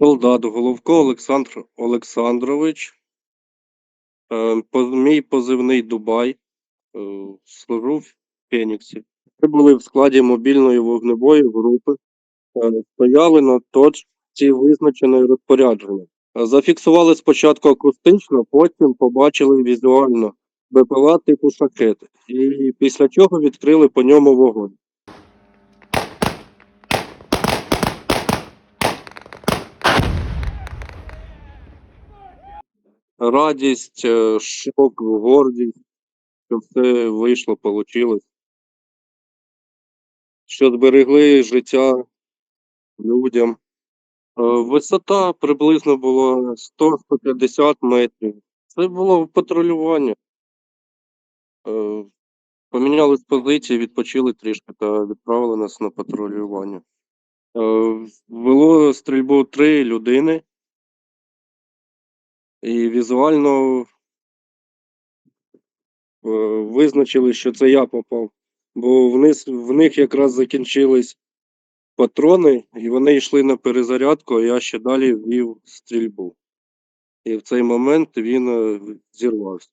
Солдат Головко Олександр Олександрович. Е, Мій позивний Дубай. Е, Служу в Феніксі. Ми були в складі мобільної вогневої групи. Е, Стояли на точці визначеної розпорядження. Зафіксували спочатку акустично, потім побачили візуально БПЛА типу шахет. І після чого відкрили по ньому вогонь. Радість, е, шок, гордість, що все вийшло, вийшло. Що зберегли життя людям. Е, Висота приблизно була 100-150 метрів. Це було патрулювання. Е, Поміняли позиції, відпочили трішки та відправили нас на патрулювання. Е, Вело стрільбу три людини. І візуально е, визначили, що це я попав. Бо вниз, в них якраз закінчились патрони, і вони йшли на перезарядку, а я ще далі вів стрільбу. І в цей момент він е, зірвався.